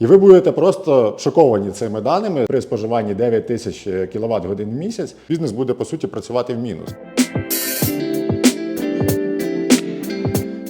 І ви будете просто шоковані цими даними. При споживанні 9 тисяч кВт годин в місяць бізнес буде по суті працювати в мінус.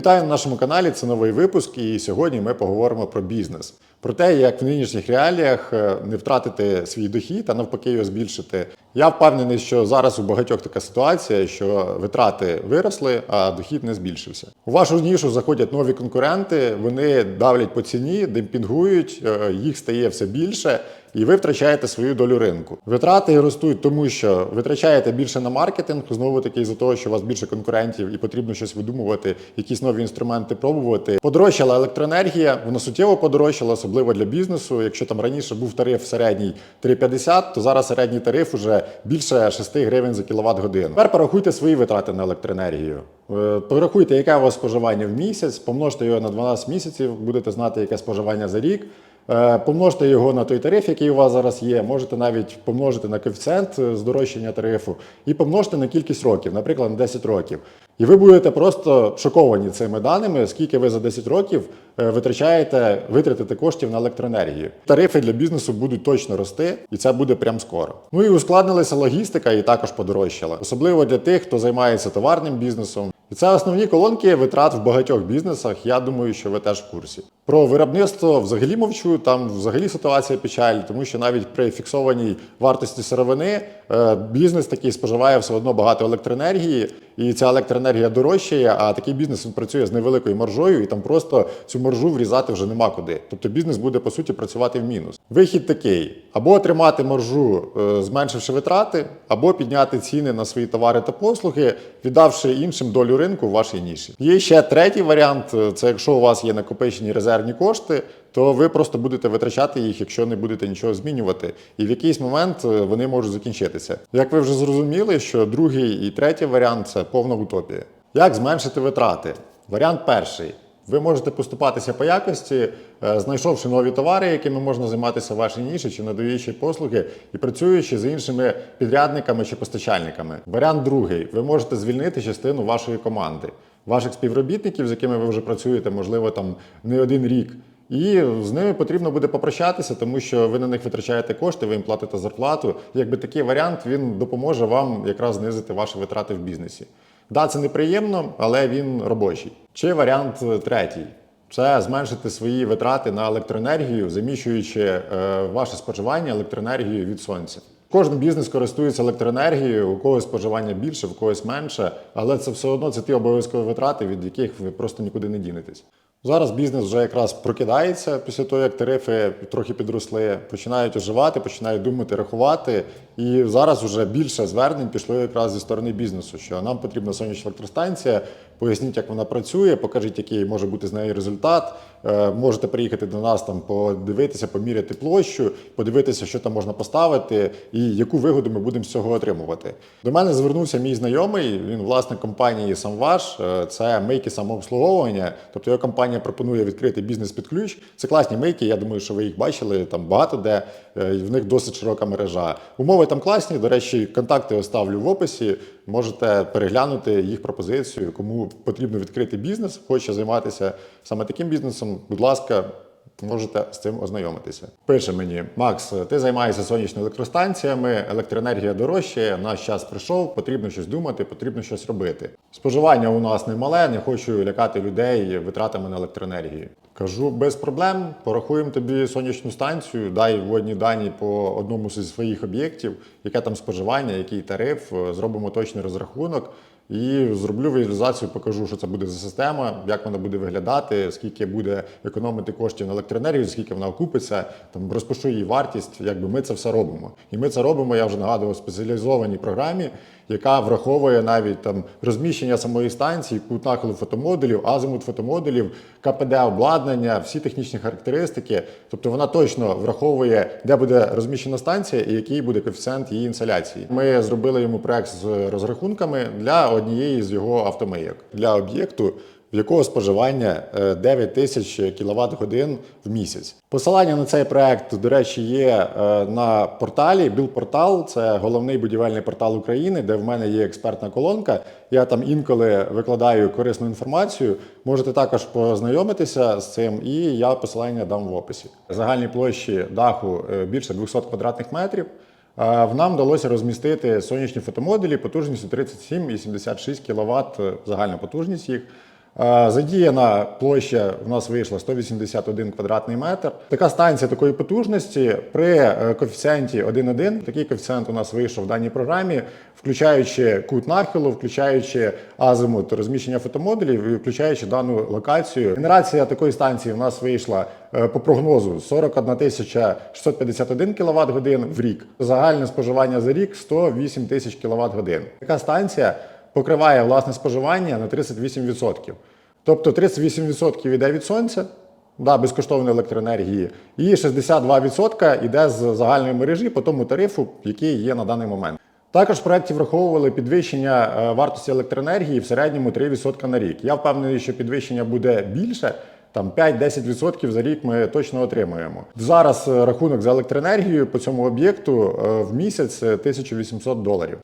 Вітаю на нашому каналі. Це новий випуск, і сьогодні ми поговоримо про бізнес, про те, як в нинішніх реаліях е, не втратити свій дохід, а навпаки його збільшити. Я впевнений, що зараз у багатьох така ситуація, що витрати виросли, а дохід не збільшився. У вашу нішу заходять нові конкуренти, вони давлять по ціні, демпінгують, е, їх стає все більше. І ви втрачаєте свою долю ринку. Витрати ростуть, тому що витрачаєте більше на маркетинг, знову таки з-за того, що у вас більше конкурентів і потрібно щось видумувати, якісь нові інструменти пробувати. Подорожчала електроенергія, вона суттєво подорожчала, особливо для бізнесу. Якщо там раніше був тариф середній 3,50, то зараз середній тариф уже більше 6 гривень за кіловат годину. Тепер порахуйте свої витрати на електроенергію. Е, Порахуйте, яке у вас споживання в місяць, помножте його на 12 місяців, будете знати, яке споживання за рік. Е, Помножте його на той тариф, який у вас зараз є. Можете навіть помножити на коефіцієнт е, здорожчання тарифу і помножте на кількість років, наприклад, на 10 років. І ви будете просто шоковані цими даними, скільки ви за 10 років е, витрачаєте, витратите коштів на електроенергію. Тарифи для бізнесу будуть точно рости, і це буде прям скоро. Ну і ускладнилася логістика, і також подорожчала, особливо для тих, хто займається товарним бізнесом. І це основні колонки витрат в багатьох бізнесах. Я думаю, що ви теж в курсі. Про виробництво взагалі мовчу. Там взагалі ситуація печаль, тому що навіть при фіксованій вартості сировини е, бізнес такий споживає все одно багато електроенергії, і ця електроенергія дорожчає. А такий бізнес він працює з невеликою маржою, і там просто цю маржу врізати вже нема куди. Тобто бізнес буде по суті працювати в мінус. Вихід такий: або отримати маржу, е, зменшивши витрати, або підняти ціни на свої товари та послуги, віддавши іншим долю ринку в вашій ніші. Є ще третій варіант: е, це якщо у вас є накопичені резервні кошти, то ви просто будете витрачати їх, якщо не будете нічого змінювати. І в якийсь момент е, вони можуть закінчитися. Як ви вже зрозуміли, що другий і третій варіант це повна утопія. Як зменшити витрати? Варіант перший. Ви можете поступатися по якості, е, знайшовши нові товари, якими можна займатися в вашій ніші чи надаючи послуги, і працюючи з іншими підрядниками чи постачальниками. Варіант другий: ви можете звільнити частину вашої команди, ваших співробітників, з якими ви вже працюєте, можливо, там не один рік. І з ними потрібно буде попрощатися, тому що ви на них витрачаєте кошти, ви їм платите зарплату. Якби такий варіант він допоможе вам якраз знизити ваші витрати в бізнесі. Да, це неприємно, але він робочий. Чи варіант е, третій? Це зменшити свої витрати на електроенергію, заміщуючи е, ваше споживання електроенергією від сонця. Кожен бізнес користується електроенергією, у когось споживання більше, у когось менше, але це все одно це ті обов'язкові витрати, від яких ви просто нікуди не дінетесь. Зараз бізнес вже якраз прокидається після того, як тарифи трохи підросли, починають оживати, починають думати, рахувати. І зараз вже більше звернень пішло якраз зі сторони бізнесу, що нам потрібна сонячна електростанція. Поясніть, як вона працює, покажіть, який може бути з нею результат. Е, Можете приїхати до нас там, подивитися, поміряти площу, подивитися, що там можна поставити, і яку вигоду ми будемо з цього отримувати. До мене звернувся мій знайомий. Він власник компанії Самваш. Е, Це мийки самообслуговування. Тобто його компанія пропонує відкрити бізнес під ключ. Це класні мийки. Я думаю, що ви їх бачили там багато де. Е, В них досить широка мережа. Умови там класні. До речі, контакти оставлю в описі. Можете переглянути їх пропозицію. Кому потрібно відкрити бізнес, хоче займатися саме таким бізнесом. Будь ласка, можете з цим ознайомитися. Пише мені Макс, ти займаєшся сонячними електростанціями, електроенергія дорожчає, наш час прийшов, потрібно щось думати, потрібно щось робити. Споживання у нас немале, не хочу лякати людей витратами на електроенергію. Кажу, без проблем, порахуємо тобі сонячну станцію, дай вводні дані по одному зі своїх об'єктів, яке там споживання, який тариф, е, зробимо точний розрахунок. І зроблю візуалізацію, покажу, що це буде за система, як вона буде виглядати, скільки буде економити коштів на електроенергію, скільки вона окупиться, там розпишу її вартість. Якби ми це все робимо. І ми це робимо, я вже нагадував, в спеціалізованій програмі, яка враховує навіть там розміщення самої станції, кут нахилу фотомодулів, азимут фотомодулів, КПД обладнання, всі технічні характеристики. Тобто вона точно враховує, де буде розміщена станція і який буде коефіцієнт її інсоляції. Ми зробили йому проект з розрахунками для однієї з його автомийок. Для об'єкту в якого споживання е, 9 тисяч кВт годин в місяць. Посилання на цей проект, до речі, є е, на порталі. Білпортал це головний будівельний портал України, де в мене є експертна колонка. Я там інколи викладаю корисну інформацію. Можете також познайомитися з цим, і я посилання дам в описі. Загальні площі даху е, більше 200 квадратних метрів. Е, В нам вдалося розмістити сонячні фотомодулі потужністю 37,76 кВт е, загальна потужність їх. Задіяна площа в нас вийшла 181 квадратний метр. Така станція такої потужності при е, коефіцієнті 1,1. Такий коефіцієнт у нас вийшов в даній програмі, включаючи кут нахилу, включаючи азимут розміщення фотомодулів включаючи дану локацію. Генерація такої станції в нас вийшла е, по прогнозу 41 тисяча 651 кВт годин в рік. Загальне споживання за рік 108 тисяч кВт годин. Така станція покриває власне споживання на 38%. Тобто 38% йде від сонця, да, безкоштовної електроенергії, і 62% йде з загальної мережі по тому тарифу, який є на даний момент. Також в проєкті враховували підвищення е, вартості електроенергії в середньому 3% на рік. Я впевнений, що підвищення буде більше. Там 5-10% за рік ми точно отримуємо. Зараз е, рахунок за електроенергію по цьому об'єкту е, в місяць е, 1800 доларів.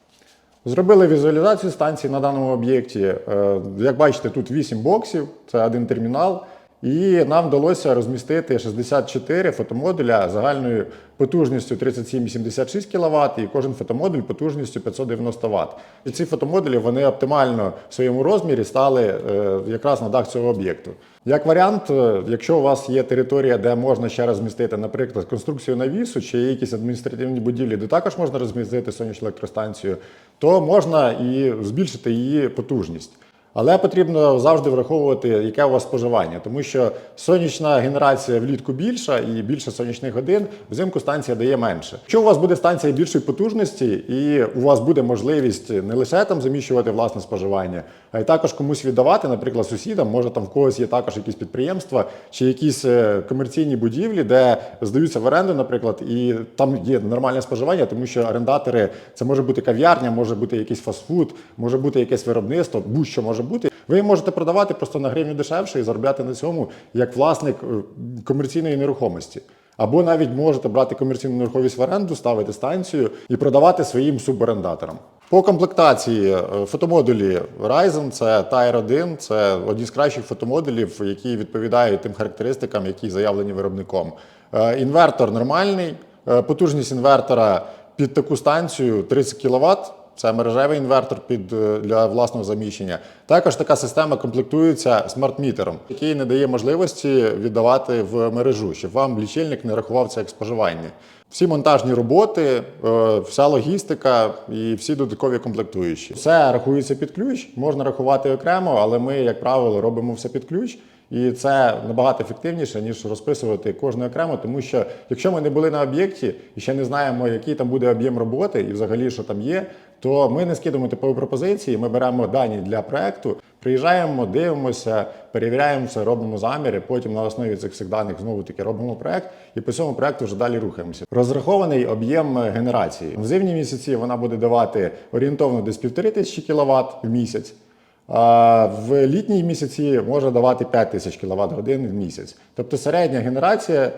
Зробили візуалізацію станції на даному об'єкті. Е, Як бачите, тут 8 боксів, це один термінал. І нам вдалося розмістити 64 фотомодуля загальною потужністю 37,76 кВт, і кожен фотомодуль потужністю 590 Вт. І ці фотомодулі вони оптимально в своєму розмірі стали е, якраз на дах цього об'єкту. Як варіант, е, якщо у вас є територія, де можна ще розмістити, наприклад, конструкцію навісу чи якісь адміністративні будівлі, де також можна розмістити сонячну електростанцію, то можна і збільшити її потужність. Але потрібно завжди враховувати, яке у вас споживання, тому що сонячна генерація влітку більша і більше сонячних годин, взимку станція дає менше. Якщо у вас буде станція більшої потужності, і у вас буде можливість не лише там заміщувати власне споживання, а й також комусь віддавати, наприклад, сусідам, може там в когось є також якісь підприємства чи якісь е, комерційні будівлі, де здаються в оренду, наприклад, і там є нормальне споживання, тому що орендатори це може бути кав'ярня, може бути якийсь фастфуд, може бути якесь виробництво, будь-що може бути. Ви можете продавати просто на гривню дешевше і заробляти на цьому як власник е, комерційної нерухомості. Або навіть можете брати комерційну нерухомість в оренду, ставити станцію і продавати своїм суборендаторам. По комплектації е, фотомодулі Ryzen це Tier 1, це одні з кращих фотомодулів, які відповідають тим характеристикам, які заявлені виробником. Е, Інвертор нормальний, потужність інвертора під таку станцію 30 кВт. Це мережевий інвертор під е, для власного заміщення. Також така система комплектується смарт-мітером, який не дає можливості віддавати в мережу, щоб вам лічильник не рахував це як споживання. Всі монтажні роботи, е, вся логістика і всі додаткові комплектуючі. Все рахується під ключ, можна рахувати окремо, але ми, як правило, робимо все під ключ. І це набагато ефективніше, ніж розписувати кожне окремо, тому що якщо ми не були на об'єкті і ще не знаємо, який там буде об'єм роботи і взагалі що там є, то ми не скидуємо типові пропозиції, ми беремо дані для проекту, приїжджаємо, дивимося, перевіряємо все, робимо заміри. Потім на основі цих всіх даних знову таки робимо проект, і по цьому проекту вже далі рухаємося. Розрахований об'єм генерації в зимні місяці вона буде давати орієнтовно десь 1500 кВт в місяць. А в літні місяці може давати 5 тисяч кВт годин в місяць. Тобто середня генерація е,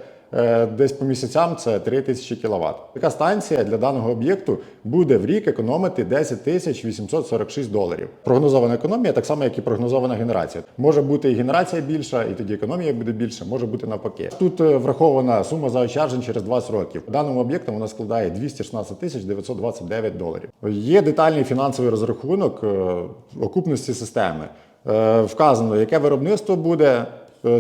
десь по місяцям це 3 тисячі кВт. Така станція для даного об'єкту буде в рік економити 10 тисяч 846 доларів. Прогнозована економія, так само, як і прогнозована генерація. Може бути і генерація більша, і тоді економія буде більша, може бути навпаки. Тут е, врахована сума заощаджень через 20 років. Даному об'єкту вона складає 216 тисяч 929 доларів. Є детальний фінансовий розрахунок е, окупності системи. Е, Вказано, яке виробництво буде е,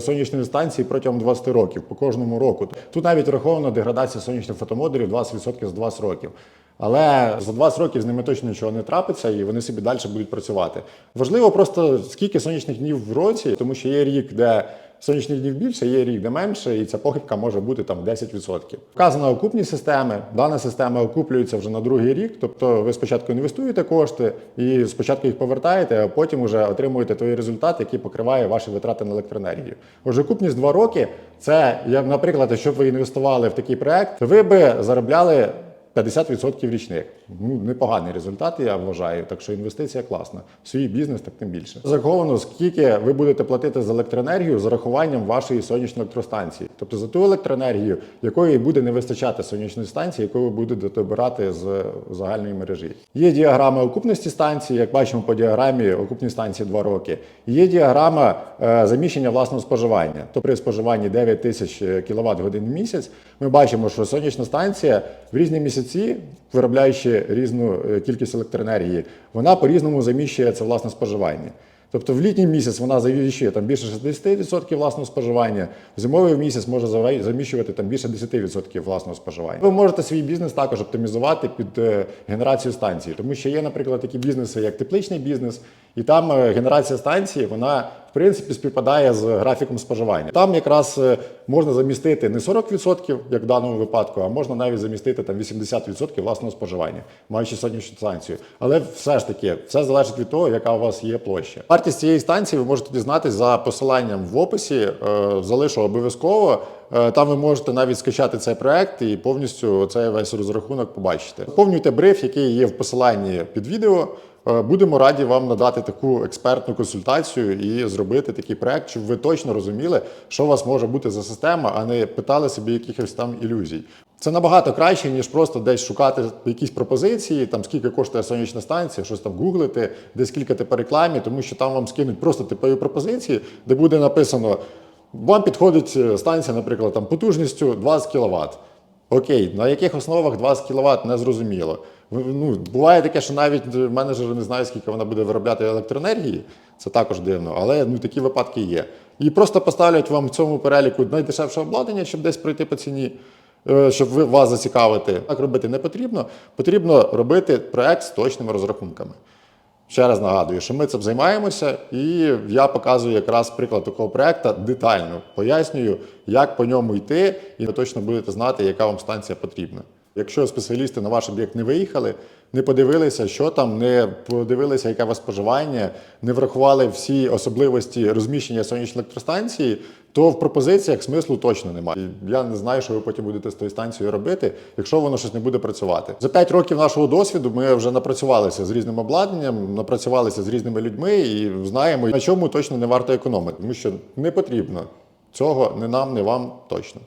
сонячної станції протягом 20 років по кожному року. Тут навіть врахована деградація сонячних фотомодулів 20% за 20 років. Але за 20 років з ними точно нічого не трапиться, і вони собі далі будуть працювати. Важливо просто скільки сонячних днів в році, тому що є рік, де сонячних днів більше, є рік, де менше, і ця похибка може бути там 10%. Вказана окупність системи. Дана система окуплюється вже на другий рік. Тобто ви спочатку інвестуєте кошти і спочатку їх повертаєте, а потім вже отримуєте той результат, який покриває ваші витрати на електроенергію. Отже, окупність 2 роки це, як, наприклад, якщо б ви інвестували в такий проект, ви би заробляли. 50% річних. Ну, непоганий результат, я вважаю. Так що інвестиція класна. В свій бізнес так тим більше. Зараховано, скільки ви будете платити за електроенергію з урахуванням вашої сонячної електростанції. Тобто за ту електроенергію, якої буде не вистачати сонячної станції, яку ви будете добирати з загальної мережі. Є діаграма окупності станції, як бачимо по діаграмі, окупні станції 2 роки. Є діаграма е, заміщення власного споживання. То при споживанні 9 тисяч кВт годин в місяць ми бачимо, що сонячна станція в різні місяці, виробляючи різну е, кількість електроенергії, вона по-різному заміщує це власне споживання. Тобто в літній місяць вона завіщує там більше 60% власного споживання, в зимовий місяць може заміщувати там більше 10% власного споживання. Ви можете свій бізнес також оптимізувати під е, генерацію станції, тому що є, наприклад, такі бізнеси, як тепличний бізнес, і там е, генерація станції вона принципі співпадає з графіком споживання. Там якраз е, можна замістити не 40%, як в даному випадку, а можна навіть замістити там 80% власного споживання, маючи сонячну станцію. Але все ж таки, все залежить від того, яка у вас є площа. Вартість цієї станції ви можете дізнатися за посиланням в описі. е, Залишу обов'язково. Е, Там ви можете навіть скачати цей проект і повністю цей весь розрахунок побачите. Заповнюйте бриф, який є в посиланні під відео. Е, Будемо раді вам надати таку експертну консультацію і зробити такий проект, щоб ви точно розуміли, що у вас може бути за система, а не питали собі якихось там ілюзій. Це набагато краще, ніж просто десь шукати якісь пропозиції, там скільки коштує сонячна станція, щось там гуглити, десь клікати по рекламі, тому що там вам скинуть просто типові пропозиції, де буде написано: вам підходить е, станція, наприклад, там потужністю 20 кВт. Окей, на яких основах 20 кВт не зрозуміло. Ну, буває таке, що навіть менеджери не знають, скільки вона буде виробляти електроенергії. Це також дивно, але ну, такі випадки є. І просто поставлять вам в цьому переліку найдешевше обладнання, щоб десь пройти по ціні, е, щоб вас зацікавити. Так робити не потрібно. Потрібно робити проект з точними розрахунками. Ще раз нагадую, що ми цим займаємося, і я показую якраз приклад такого проекту детально. Пояснюю, як по ньому йти, і ви точно будете знати, яка вам станція потрібна. Якщо спеціалісти на ваш об'єкт не виїхали, не подивилися, що там, не подивилися, яке у вас споживання, не врахували всі особливості розміщення сонячної електростанції, то в пропозиціях смислу точно немає. І Я не знаю, що ви потім будете з тою станцією робити, якщо воно щось не буде працювати. За 5 років нашого досвіду ми вже напрацювалися з різним обладнанням, напрацювалися з різними людьми і знаємо, на чому точно не варто економити, тому що не потрібно цього не нам, не вам точно.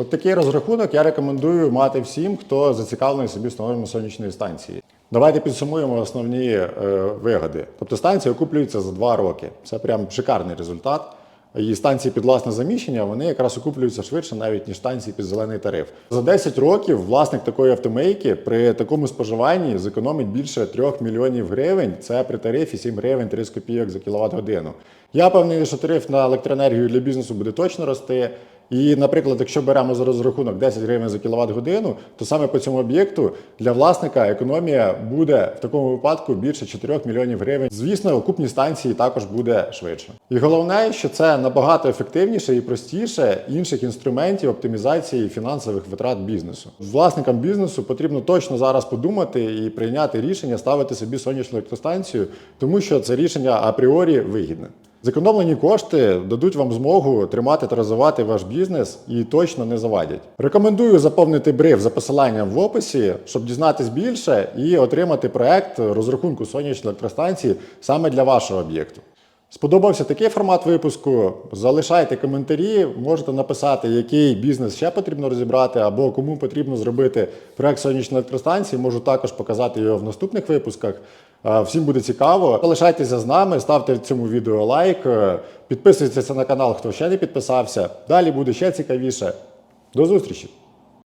От такий розрахунок я рекомендую мати всім, хто зацікавлений собі встановленням сонячної станції. Давайте підсумуємо основні е, вигоди. Тобто станція окуплюється за 2 роки. Це прям шикарний результат. І станції під власне заміщення вони якраз окуплюються швидше, навіть ніж станції під зелений тариф. За 10 років власник такої автомейки при такому споживанні зекономить більше 3 мільйонів гривень. Це при тарифі 7 гривень 30 копійок за кіловат годину. Я певний, що тариф на електроенергію для бізнесу буде точно рости. І, наприклад, якщо беремо за розрахунок 10 гривень за кіловат годину, то саме по цьому об'єкту для власника економія буде в такому випадку більше 4 мільйонів гривень. Звісно, окупні станції також буде швидше. І головне, що це набагато ефективніше і простіше інших інструментів оптимізації фінансових витрат бізнесу. Власникам бізнесу потрібно точно зараз подумати і прийняти рішення ставити собі сонячну електростанцію, тому що це рішення апріорі вигідне. Зекономлені кошти дадуть вам змогу тримати та розвивати ваш бізнес і точно не завадять. Рекомендую заповнити бриф за посиланням в описі, щоб дізнатись більше і отримати проект розрахунку сонячної електростанції саме для вашого об'єкту. Сподобався такий формат випуску? Залишайте коментарі, можете написати, який бізнес ще потрібно розібрати, або кому потрібно зробити проект сонячної електростанції. Можу також показати його в наступних випусках. Е, Всім буде цікаво. Залишайтеся з нами, ставте цьому відео лайк, е, підписуйтеся на канал, хто ще не підписався. Далі буде ще цікавіше. До зустрічі!